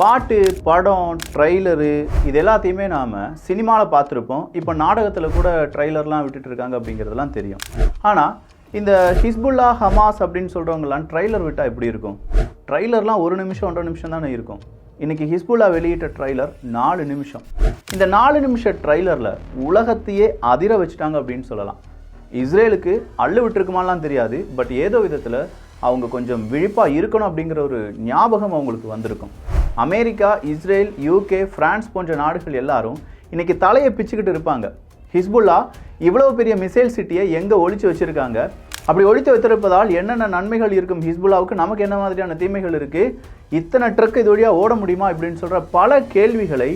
பாட்டு படம் ட்ரைலரு இது எல்லாத்தையுமே நாம் சினிமாவில் பார்த்துருப்போம். இப்போ நாடகத்தில் கூட ட்ரைலர்லாம் விட்டுட்டு இருக்காங்க அப்படிங்கிறதுலாம் தெரியும். ஆனால் இந்த ஹிஸ்புல்லா ஹமாஸ் அப்படின்னு சொல்கிறவங்கலாம் ட்ரைலர் விட்டால் எப்படி இருக்கும்? ட்ரைலர்லாம் ஒரு நிமிஷம் ஒன்றரை நிமிஷம் தானே இருக்கும். இன்றைக்கி ஹிஸ்புல்லா வெளியிட்ட ட்ரைலர் நாலு நிமிஷம். இந்த நாலு நிமிஷம் ட்ரைலரில் உலகத்தையே அதிர வச்சுட்டாங்க அப்படின்னு சொல்லலாம். இஸ்ரேலுக்கு அள்ளு விட்டுருக்குமாலாம் தெரியாது பட் ஏதோ விதத்தில் அவங்க கொஞ்சம் விழிப்பாக இருக்கணும் அப்படிங்கிற ஒரு ஞாபகம் அவங்களுக்கு வந்திருக்கும். அமெரிக்கா இஸ்ரேல் யூகே பிரான்ஸ் போன்ற நாடுகள் எல்லாரும் இன்னைக்கு தலையை பிச்சுக்கிட்டு இருப்பாங்க. ஹிஸ்புல்லா இவ்வளோ பெரிய மிசைல் சிட்டியை எங்கே ஒழிச்சு வச்சிருக்காங்க? அப்படி ஒழித்து வைத்திருப்பதால் என்னென்ன நன்மைகள் இருக்கும் ஹிஸ்புல்லாவுக்கு? நமக்கு என்ன மாதிரியான தீமைகள் இருக்குது இத்தனை ட்ரக் இது வழியாக ஓட முடியுமா? இப்படின்னு சொல்கிற பல கேள்விகளை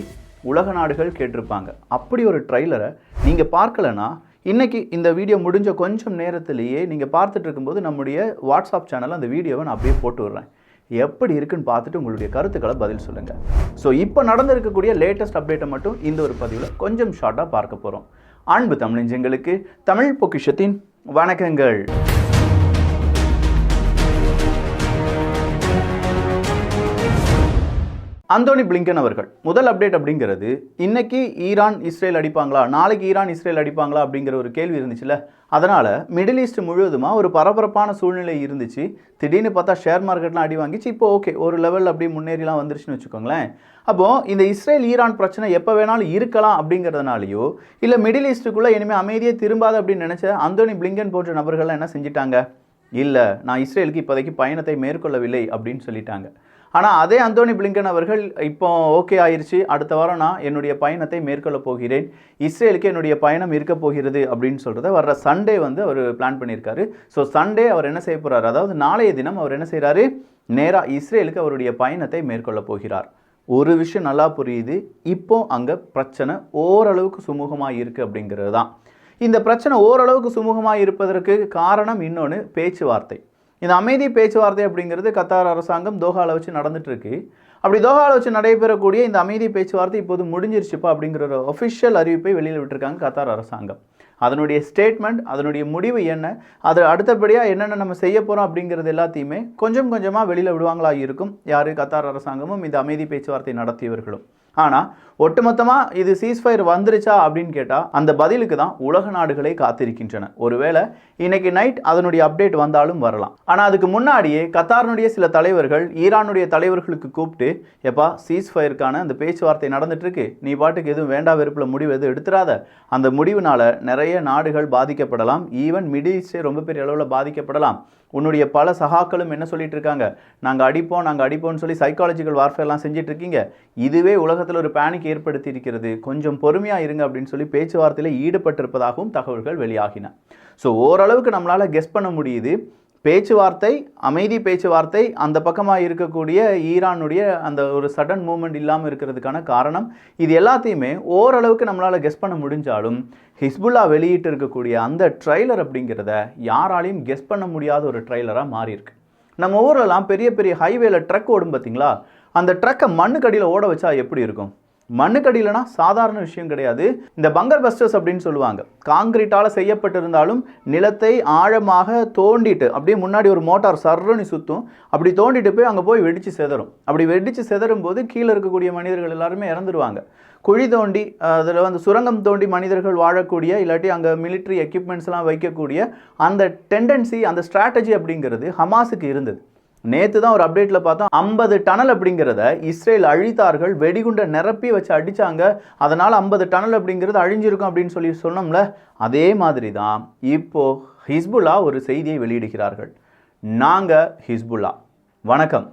உலக நாடுகள் கேட்டிருப்பாங்க. அப்படி ஒரு ட்ரைலரை நீங்கள் பார்க்கலனா இன்றைக்கி இந்த வீடியோ முடிஞ்ச கொஞ்சம் நேரத்திலேயே நீங்கள் பார்த்துட்டு இருக்கும்போது நம்முடைய வாட்ஸ்அப் சேனலில் அந்த வீடியோவை நான் அப்படியே போட்டு விடுறேன். எப்படி இருக்குன்னு பார்த்துட்டு உங்களுடைய கருத்துக்களை பதில் சொல்லுங்கள் ஸோ இப்போ நடந்திருக்கக்கூடிய லேட்டஸ்ட் அப்டேட்டை மட்டும் இந்த ஒரு பதிவில் கொஞ்சம் ஷார்ட்டாக பார்க்க போகிறோம் அன்பு தமிழஞ்சங்களுக்கு தமிழ் பொக்கிஷத்தின் வணக்கங்கள். அந்தோனி பிளிங்கன் அவர்கள். முதல் அப்டேட் அப்படிங்கிறது இன்னைக்கு ஈரான் இஸ்ரேல் அடிப்பாங்களா? நாளைக்கு ஈரான் இஸ்ரேல் அடிப்பாங்களா? அப்படிங்கிற ஒரு கேள்வி இருந்துச்சுல்ல? அதனால் மிடில் ஈஸ்ட் முழுவதுமாக ஒரு பரபரப்பான சூழ்நிலை இருந்துச்சு. திடீர்னு பார்த்தா ஷேர் மார்க்கெட்லாம் அடி வாங்கிச்சு. இப்போ ஓகே ஒரு லெவல் அப்படியே முன்னேறிலாம் வந்துருச்சுன்னு வச்சுக்கோங்களேன். அப்போது இந்த இஸ்ரேல் ஈரான் பிரச்சனை எப்போ வேணாலும் இருக்கலாம் அப்படிங்கிறதுனாலையோ இல்லை மிடில் ஈஸ்ட்டுக்குள்ளே இனிமேல் அமைதியே திரும்பாது அப்படின்னு நினச்ச அந்தோனி பிளிங்கன் போன்ற நபர்கள்லாம் என்ன செஞ்சிட்டாங்க? இல்லை நான் இஸ்ரேலுக்கு இப்போதைக்கு பயணத்தை மேற்கொள்ளவில்லை அப்படின்னு சொல்லிட்டாங்க. ஆனால் அதே அந்தோனி பிளிங்கன் அவர்கள் இப்போ ஓகே ஆயிடுச்சு அடுத்த வாரம் நான் என்னுடைய பயணத்தை மேற்கொள்ள போகிறேன். இஸ்ரேலுக்கு என்னுடைய பயணம் இருக்க போகிறது அப்படின்னு சொல்கிறத வர்ற சண்டே வந்து அவர் பிளான் பண்ணியிருக்காரு. ஸோ சண்டே அவர் என்ன செய்ய போகிறார் அதாவது நாளைய தினம் அவர் என்ன செய்கிறாரு நேராக இஸ்ரேலுக்கு அவருடைய பயணத்தை மேற்கொள்ள போகிறார். ஒரு விஷயம் நல்லா புரியுது. இப்போ அங்கே பிரச்சனை ஓரளவுக்கு சுமூகமாக இருக்குது அப்படிங்கிறது தான். இந்த பிரச்சனை ஓரளவுக்கு சுமூகமாக இருப்பதற்கு காரணம் இன்னொன்று பேச்சுவார்த்தை. இந்த அமைதி பேச்சுவார்த்தை அப்படிங்கிறது கத்தார் அரசாங்கம் தோஹாவில் வச்சு நடந்துட்டு இருக்கு அப்படி தோஹாவில் வச்சு நடைபெறக்கூடிய இந்த அமைதி பேச்சுவார்த்தை இப்போது முடிஞ்சிருச்சுப்பா அப்படிங்கிற ஒரு ஒஃபிஷியல் அறிவிப்பை வெளியில் விட்டுருக்காங்க கத்தார் அரசாங்கம். அதனுடைய ஸ்டேட்மெண்ட் அதனுடைய முடிவு என்ன அது அடுத்தபடியாக என்னென்ன நம்ம செய்ய போகிறோம் அப்படிங்கிறது எல்லாத்தையுமே கொஞ்சம் கொஞ்சமாக வெளியில் விடுவாங்களா இருக்கும் யார் கத்தார் அரசாங்கமும் இந்த அமைதி பேச்சுவார்த்தை நடத்தியவர்களும். ஆனால் ஒட்டுமொத்தமாக இது சீஸ்ஃபயர் வந்துருச்சா அப்படின்னு கேட்டால் அந்த பதிலுக்கு தான் உலக நாடுகளே காத்திருக்கின்றன. ஒருவேளை இன்னைக்கு நைட் அதனுடைய அப்டேட் வந்தாலும் வரலாம். ஆனால் அதுக்கு முன்னாடியே கத்தாரினுடைய சில தலைவர்கள் ஈரானுடைய தலைவர்களுக்கு கூப்பிட்டு எப்பா சீஸ்ஃபயருக்கான அந்த பேச்சுவார்த்தை நடந்துட்டுருக்கு. நீ பாட்டுக்கு எதுவும் வேண்டா வெறுப்பில் முடிவு எதுவும் எடுத்துடாத. அந்த முடிவுனால நிறைய நாடுகள் பாதிக்கப்படலாம். ஈவன் மிடில் ஈஸ்டே ரொம்ப பெரிய அளவில் பாதிக்கப்படலாம். உன்னுடைய பல சகாக்களும் என்ன சொல்லிட்டு இருக்காங்க நாங்கள் அடிப்போம் நாங்கள் அடிப்போம்னு சொல்லி சைக்காலஜிக்கல் வார்ஃபேர்லாம் செஞ்சிட்ருக்கீங்க இதுவே உலகத்தில் ஒரு பேனிக் ஏற்படுத்தி இருக்கிறது கொஞ்சம் பொறுமையாக இருங்க அப்படின்னு சொல்லி பேச்சுவார்த்தையில் ஈடுபட்டிருப்பதாகவும் தகவல்கள் வெளியாகின. ஸோ ஓரளவுக்கு நம்மளால் கெஸ் பண்ண முடியுது. பேச்சுவார்த்தை அமைதி பேச்சுவார்த்தை அந்த பக்கமாக இருக்கக்கூடிய ஈரானுடைய அந்த ஒரு சடன் மூமெண்ட் இல்லாமல் இருக்கிறதுக்கான காரணம் இது எல்லாத்தையுமே ஓரளவுக்கு நம்மளால் கெஸ் பண்ண முடிஞ்சாலும் ஹிஸ்புல்லா வெளியிட்டு இருக்கக்கூடிய அந்த ட்ரைலர் அப்படிங்கிறத யாராலையும் கெஸ் பண்ண முடியாத ஒரு ட்ரைலராக மாறியிருக்கு. நம்ம ஊரெல்லாம் பெரிய பெரிய ஹைவேல ட்ரக் ஓடும் பார்த்தீங்களா அந்த ட்ரக்கை மண்ணுக்கடியில் ஓட வச்சா எப்படி இருக்கும்? மண்ணுக்கடியிலனா சாதாரண விஷயம் கிடையாது. இந்த பங்கர் பஸ்டர்ஸ் அப்படின்னு சொல்லுவாங்க. காங்கிரீட்டால் செய்யப்பட்டிருந்தாலும் நிலத்தை ஆழமாக தோண்டிட்டு அப்படியே முன்னாடி ஒரு மோட்டார் சர்றனி சுற்றும் அப்படி தோண்டிட்டு போய் அங்கே போய் வெடித்து செதறும். அப்படி வெடித்து செதறும் போது கீழே இருக்கக்கூடிய மனிதர்கள் எல்லாருமே இறந்துருவாங்க. குழி தோண்டி அதில் வந்து சுரங்கம் தோண்டி மனிதர்கள் வாழக்கூடிய இல்லாட்டி அங்கே மிலிட்ரி எக்யூப்மெண்ட்ஸ்லாம் வைக்கக்கூடிய அந்த டெண்டன்சி அந்த ஸ்ட்ராட்டஜி அப்படிங்கிறது ஹமாஸுக்கு இருந்தது. நேற்று தான் ஒரு அப்டேட்டில் பார்த்தோம் ஐம்பது டனல் அப்படிங்கிறத இஸ்ரேல் அழித்தார்கள் வெடிகுண்டை நிரப்பி வச்சு அடித்தாங்க அதனால் ஐம்பது டனல் அப்படிங்கிறது அழிஞ்சிருக்கும் அப்படின்னு சொல்லி சொன்னோம்ல அதே மாதிரி தான் இப்போது ஹிஸ்புல்லா ஒரு செய்தியை வெளியிடுகிறார்கள். நாங்கள் ஹிஸ்புல்லா. வணக்கம்.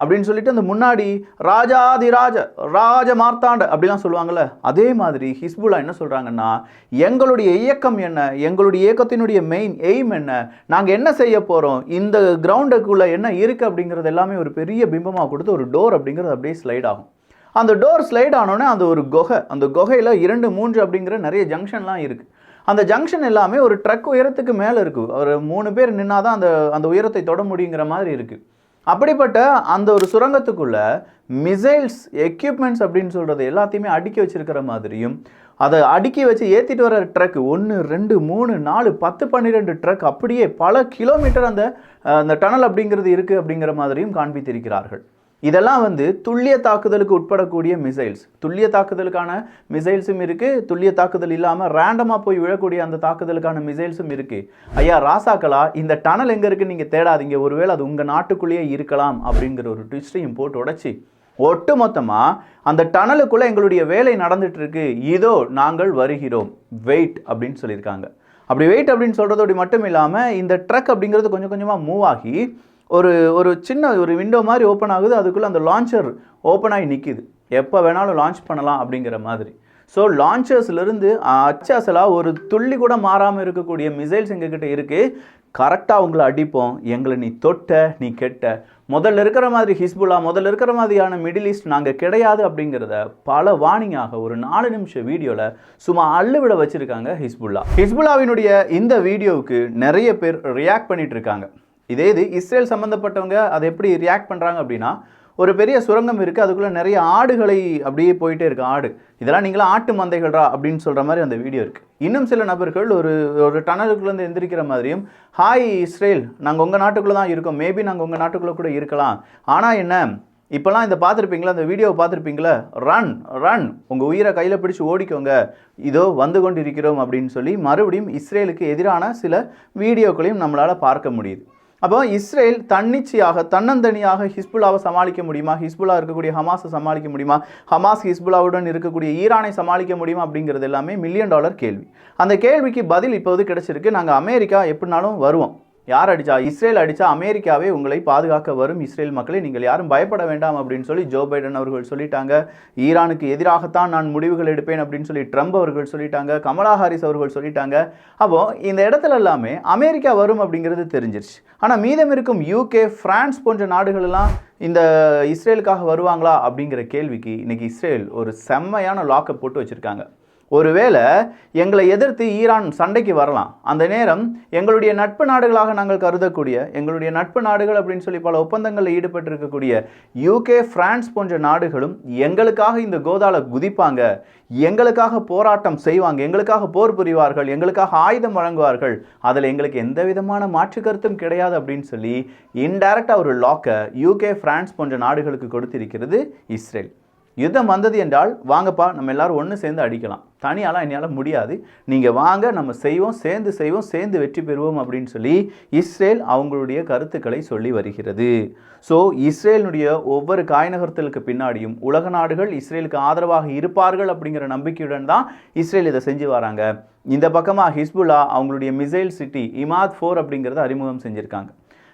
அப்படின்னு சொல்லிட்டு அந்த முன்னாடி ராஜாதிராஜ ராஜ மார்த்தாண்ட அப்படிலாம் சொல்லுவாங்கள்ல அதே மாதிரி ஹிஸ்புல்லா என்ன சொல்கிறாங்கன்னா எங்களுடைய இயக்கம் என்ன எங்களுடைய இயக்கத்தினுடைய மெயின் எய்ம் என்ன நாங்கள் என்ன செய்ய போகிறோம் இந்த கிரவுண்டுக்குள்ளே என்ன இருக்குது அப்படிங்கிறது எல்லாமே ஒரு பெரிய பிம்பமாக கொடுத்து ஒரு டோர் அப்படிங்கிறது அப்படியே ஸ்லைட் ஆகும். அந்த டோர் ஸ்லைட் ஆனோடனே அந்த ஒரு குகை அந்த குகையில் இரண்டு மூன்று அப்படிங்கிற நிறைய ஜங்ஷன்லாம் இருக்குது அந்த ஜங்ஷன் எல்லாமே ஒரு ட்ரக் உயரத்துக்கு மேலே இருக்குது ஒரு மூணு பேர் நின்னாதான் அந்த அந்த உயரத்தை தொட முடியுங்கிற மாதிரி இருக்குது அப்படிப்பட்ட அந்த ஒரு சுரங்கத்துக்குள்ள மிசைல்ஸ் எக்யூப்மெண்ட்ஸ் அப்படின்னு சொல்கிறது எல்லாத்தையுமே அடுக்கி வச்சிருக்கிற மாதிரியும் அதை அடுக்கி வச்சு ஏற்றிட்டு வர ட்ரக் ஒன்று ரெண்டு மூணு நாலு பத்து பன்னிரெண்டு ட்ரக் அப்படியே பல கிலோமீட்டர் அந்த அந்த டனல் அப்படிங்கிறது இருக்குது அப்படிங்கிற மாதிரியும் காண்பித்திருக்கிறார்கள். இதெல்லாம் வந்து துல்லிய தாக்குதலுக்கு உட்படக்கூடிய மிசைல்ஸ் துல்லிய தாக்குதலுக்கான மிசைல்ஸும் இருக்குது துல்லிய தாக்குதல் இல்லாமல் ரேண்டமாக போய் விழக்கூடிய அந்த தாக்குதலுக்கான மிசைல்ஸும் இருக்குது ஐயா ராசாக்களா இந்த டனல் எங்கே இருக்குன்னு நீங்கள் தேடாதீங்க. ஒருவேளை அது உங்கள் நாட்டுக்குள்ளேயே இருக்கலாம் அப்படிங்கிற ஒரு ட்விஸ்டையும் போட்டு உடச்சி ஒட்டு மொத்தமாக அந்த டனலுக்குள்ளே எங்களுடைய வேலை நடந்துகிட்ருக்கு இதோ நாங்கள் வருகிறோம். வெயிட் அப்படின்னு சொல்லியிருக்காங்க. அப்படி வெயிட் அப்படின்னு சொல்கிறதோடு மட்டும் இல்லாமல் இந்த ட்ரக் அப்படிங்கிறது கொஞ்சம் கொஞ்சமாக மூவ் ஆகி ஒரு ஒரு சின்ன ஒரு விண்டோ மாதிரி ஓப்பன் ஆகுது அதுக்குள்ளே அந்த லான்ச்சர் ஓப்பன் ஆகி நிற்கிது எப்போ வேணாலும் லான்ச் பண்ணலாம் அப்படிங்கிற மாதிரி. ஸோ லான்ச்சர்ஸ்லேருந்து அச்சாசலாக ஒரு துள்ளி கூட மாறாமல் இருக்கக்கூடிய மிசைல்ஸ் எங்ககிட்ட இருக்குது கரெக்டாக உங்களை அடிப்போம். எங்களை நீ தொட்ட நீ கெட்ட. முதல்ல இருக்கிற மாதிரி ஹிஸ்புல்லா முதல்ல இருக்கிற மாதிரியான மிடில் ஈஸ்ட் நாங்கள் கிடையாது அப்படிங்கிறத பல வார்னிங்காக ஒரு நாலு நிமிஷம் வீடியோவில் சும்மா அள்ளுவிட வச்சுருக்காங்க ஹிஸ்புல்லா. ஹிஸ்புல்லாவினுடைய இந்த வீடியோவுக்கு நிறைய பேர் ரியாக்ட் பண்ணிகிட்டு இருக்காங்க. இதே இது இஸ்ரேல் சம்மந்தப்பட்டவங்க அதை எப்படி ரியாக்ட் பண்ணுறாங்க அப்படின்னா ஒரு பெரிய சுரங்கம் இருக்குது அதுக்குள்ளே நிறைய ஆடுகளை அப்படியே போயிட்டே இருக்கு ஆடு. இதெல்லாம் நீங்களாம் ஆட்டு மந்தைகள்ரா அப்படின்னு சொல்கிற மாதிரி அந்த வீடியோ இருக்குது இன்னும் சில நபர்கள் ஒரு ஒரு டனலுக்குள்ளேருந்து எந்திரிக்கிற மாதிரியும் ஹாய் இஸ்ரேல் நாங்கள் உங்கள் நாட்டுக்குள்ளே தான் இருக்கோம். மேபி நாங்கள் உங்கள் நாட்டுக்குள்ளே கூட இருக்கலாம். ஆனால் என்ன இப்போல்லாம் இந்த பார்த்துருப்பீங்களா? அந்த வீடியோவை பார்த்துருப்பீங்களா? ரன் ரன் உங்கள் உயிரை கையில் பிடிச்சி ஓடிக்கோங்க. இதோ வந்து கொண்டு இருக்கிறோம் அப்படின்னு சொல்லி மறுபடியும் இஸ்ரேலுக்கு எதிரான சில வீடியோக்களையும் நம்மளால் பார்க்க முடியுது. அப்போ இஸ்ரேல் தன்னிச்சையாக தன்னந்தனியாக ஹிஸ்புல்லாவை சமாளிக்க முடியுமா? ஹிஸ்புல்லா இருக்கக்கூடிய ஹமாஸை சமாளிக்க முடியுமா? ஹமாஸ் ஹிஸ்புல்லாவுடன் இருக்கக்கூடிய ஈரானை சமாளிக்க முடியுமா? அப்படிங்கிறது எல்லாமே மில்லியன் டாலர் கேள்வி. அந்த கேள்விக்கு பதில் இப்போது கிடைச்சிருக்கு. நாங்கள் அமெரிக்கா எப்படினாலும் வருவோம். யார் அடிச்சா? இஸ்ரேல் அடிச்சா அமெரிக்காவே உங்களை பாதுகாக்க வரும் இஸ்ரேல் மக்களை. நீங்கள் யாரும் பயப்பட வேண்டாம் அப்படின்னு சொல்லி ஜோ பைடன் அவர்கள் சொல்லிட்டாங்க. ஈரானுக்கு எதிராகத்தான் நான் முடிவுகள் எடுப்பேன் அப்படின்னு சொல்லி ட்ரம்ப் அவர்கள் சொல்லிட்டாங்க. கமலா ஹாரிஸ் அவர்கள் சொல்லிட்டாங்க. அப்போ இந்த இடத்துல எல்லாமே அமெரிக்கா வரும் அப்படிங்கிறது தெரிஞ்சிருச்சு. ஆனால் மீதம் இருக்கும் யூகே பிரான்ஸ் போன்ற நாடுகளெல்லாம் இந்த இஸ்ரேலுக்காக வருவாங்களா அப்படிங்கிற கேள்விக்கு இன்னைக்கு இஸ்ரேல் ஒரு செம்மையான லாக்கை போட்டு வச்சுருக்காங்க. ஒருவேளை எங்களை எதிர்த்து ஈரான் சண்டைக்கு வரலாம். அந்த நேரம் எங்களுடைய நட்பு நாடுகளாக நாங்கள் கருதக்கூடிய எங்களுடைய நட்பு நாடுகள் அப்படின்னு சொல்லி பல ஒப்பந்தங்களில் ஈடுபட்டிருக்கக்கூடிய யூகே பிரான்ஸ் போன்ற நாடுகளும் எங்களுக்காக இந்த கோதால குதிப்பாங்க. எங்களுக்காக போராட்டம் செய்வாங்க. எங்களுக்காக போர் புரிவார்கள். எங்களுக்காக ஆயுதம் வழங்குவார்கள். அதில் எங்களுக்கு எந்த விதமான மாற்று கருத்தும் கிடையாது அப்படின்னு சொல்லி இன்டைரக்டாக ஒரு லாக்கை யூகே பிரான்ஸ் போன்ற நாடுகளுக்கு கொடுத்திருக்கிறது இஸ்ரேல். யுத்தம் வந்தது என்றால் வாங்கப்பா நம்ம எல்லாரும் ஒன்று சேர்ந்து அடிக்கலாம். தனியாலாம் என்னால் முடியாது. நீங்கள் வாங்க நம்ம செய்வோம் சேர்ந்து செய்வோம் சேர்ந்து வெற்றி பெறுவோம் அப்படின்னு சொல்லி இஸ்ரேல் அவங்களுடைய கருத்துக்களை சொல்லி வருகிறது. ஸோ இஸ்ரேலினுடைய ஒவ்வொரு காய்நகர்த்தலுக்கு பின்னாடியும் உலக நாடுகள் இஸ்ரேலுக்கு ஆதரவாக இருப்பார்கள் அப்படிங்கிற நம்பிக்கையுடன் தான் இஸ்ரேல் இதை செஞ்சு வராங்க. இந்த பக்கமாக ஹிஸ்புல்லா அவங்களுடைய மிசைல் சிட்டி இமாத் ஃபோர் அப்படிங்கிறத அறிமுகம் செஞ்சுருக்காங்க.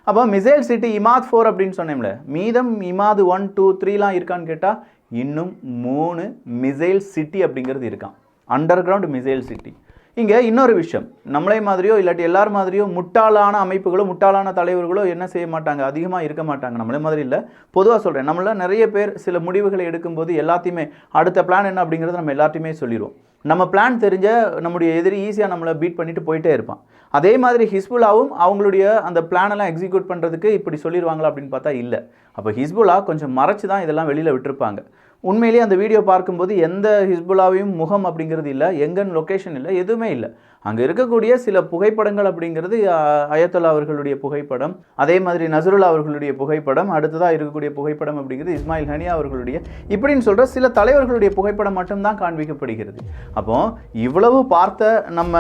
அப்போ மிசைல் சிட்டி இமாத் ஃபோர் அப்படின்னு சொன்னேன்ல மீதம் இமாது ஒன் டூ த்ரீலாம் இருக்கான்னு கேட்டால் இன்னும் மூணு மிசைல் சிட்டி அப்படிங்கிறது இருக்கான் அண்டர் கிரவுண்ட் மிசைல் சிட்டி இங்கே இன்னொரு விஷயம். நம்மளே மாதிரியோ இல்லாட்டி எல்லார் மாதிரியோ முட்டாளான அமைப்புகளோ முட்டாளான தலைவர்களோ என்ன செய்ய மாட்டாங்க? அதிகமாக இருக்க மாட்டாங்க. நம்மளே மாதிரி இல்லை. பொதுவாக சொல்கிறேன் நம்மள நிறைய பேர் சில முடிவுகளை எடுக்கும்போது எல்லாத்தையுமே அடுத்த பிளான் என்ன அப்படிங்கிறத நம்ம எல்லாத்தையுமே சொல்லிடுவோம் நம்ம பிளான் தெரிஞ்ச நம்முடைய எதிரி ஈஸியாக நம்மளை பீட் பண்ணிட்டு போயிட்டே இருப்பான். அதே மாதிரி ஹிஸ்புல்லாவும் அவங்களுடைய அந்த பிளானெல்லாம் எக்ஸிக்யூட் பண்ணுறதுக்கு இப்படி சொல்லிடுவாங்களா அப்படின்னு பார்த்தா இல்லை. அப்போ ஹிஸ்புல்லா கொஞ்சம் மறைச்சு தான் இதெல்லாம் வெளியில் விட்டுருப்பாங்க. உண்மையிலேயே அந்த வீடியோ பார்க்கும்போது எந்த ஹிஸ்புல்லாவையும் முகம் அப்படிங்கிறது இல்லை எங்கன்னு லொக்கேஷன் இல்லை எதுவுமே இல்லை. அங்கே இருக்கக்கூடிய சில புகைப்படங்கள் அப்படிங்கிறது அஹ், அயத்தொல்லா அவர்களுடைய புகைப்படம் அதே மாதிரி நசருல்லா அவர்களுடைய புகைப்படம் அடுத்ததாக இருக்கக்கூடிய புகைப்படம் அப்படிங்கிறது இஸ்மாயில் ஹனியா அவர்களுடைய. இப்படின்னு சொல்கிற சில தலைவர்களுடைய புகைப்படம் மட்டும்தான் காண்பிக்கப்படுகிறது. அப்போது இவ்வளவு பார்த்த நம்ம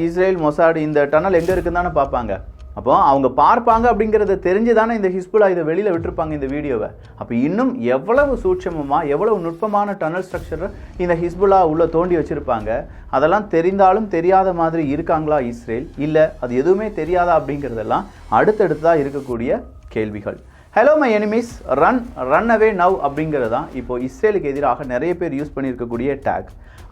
இஸ்ரேல் மொசாடு இந்த டனல் எங்கே இருக்குன்னு தானே பார்ப்பாங்க. அப்போ அவங்க பார்ப்பாங்க அப்படிங்கிறத தெரிஞ்சு தானே இந்த ஹிஸ்புல்லா இதை வெளியில் விட்டுருப்பாங்க இந்த வீடியோவை. அப்போ இன்னும் எவ்வளவு சூட்சமமாக எவ்வளவு நுட்பமான டனல் ஸ்ட்ரக்சர் இந்த ஹிஸ்புல்லா உள்ளே தோண்டி வச்சுருப்பாங்க. அதெல்லாம் தெரிந்தாலும் தெரியாத மாதிரி இருக்காங்களா இஸ்ரேல்? இல்லை அது எதுவுமே தெரியாதா அப்படிங்கிறதெல்லாம் அடுத்தடுத்ததாக இருக்கக்கூடிய கேள்விகள். Hello my enemies run run away now அப்படிங்கிறது தான் இப்போது இஸ்ரேலுக்கு எதிராக நிறைய பேர் யூஸ் பண்ணியிருக்கக்கூடிய டேக்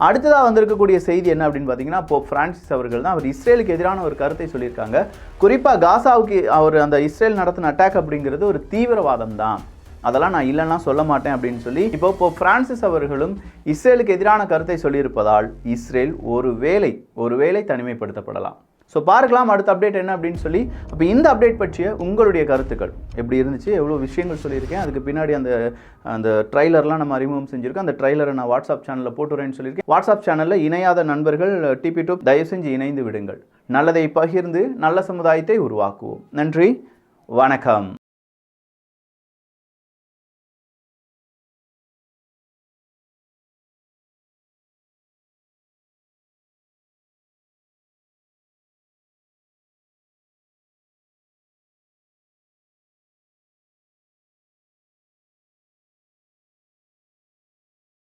அடுத்ததாக வந்திருக்கக்கூடிய செய்தி என்ன அப்படின்னு பார்த்தீங்கன்னா இப்போ பிரான்சிஸ் அவர்கள் தான் அவர் இஸ்ரேலுக்கு எதிரான ஒரு கருத்தை சொல்லியிருக்காங்க. குறிப்பாக காசாவுக்கு அவர் அந்த இஸ்ரேல் நடத்தின அட்டாக் அப்படிங்கிறது ஒரு தீவிரவாதம் தான். அதெல்லாம் நான் இல்லைன்னா சொல்ல மாட்டேன் அப்படின்னு சொல்லி இப்போ இப்போ பிரான்சிஸ் அவர்களும் இஸ்ரேலுக்கு எதிரான கருத்தை சொல்லியிருப்பதால் இஸ்ரேல் ஒரு வேலை ஒரு வேலை தனிமைப்படுத்தப்படலாம். ஸோ பார்க்கலாம் அடுத்த அப்டேட் என்ன அப்படின்னு சொல்லி அப்போ இந்த அப்டேட் பற்றிய உங்களுடைய கருத்துக்கள். எப்படி இருந்துச்சு? எவ்வளோ விஷயங்கள் சொல்லியிருக்கேன். அதுக்கு பின்னாடி அந்த அந்த ட்ரைலர்லாம் நம்ம அறிமுகம் செஞ்சுருக்கோம். அந்த ட்ரைலரை நான் வாட்ஸ்அப் சேனலில் போட்டுறேன்னு சொல்லியிருக்கேன். வாட்ஸ்அப் சேனலில் இணையாத நண்பர்கள் டிபி டூப் தயவு செஞ்சு இணைந்து விடுங்கள். நல்லதை பகிர்ந்து நல்ல சமுதாயத்தை உருவாக்குவோம். நன்றி. வணக்கம்.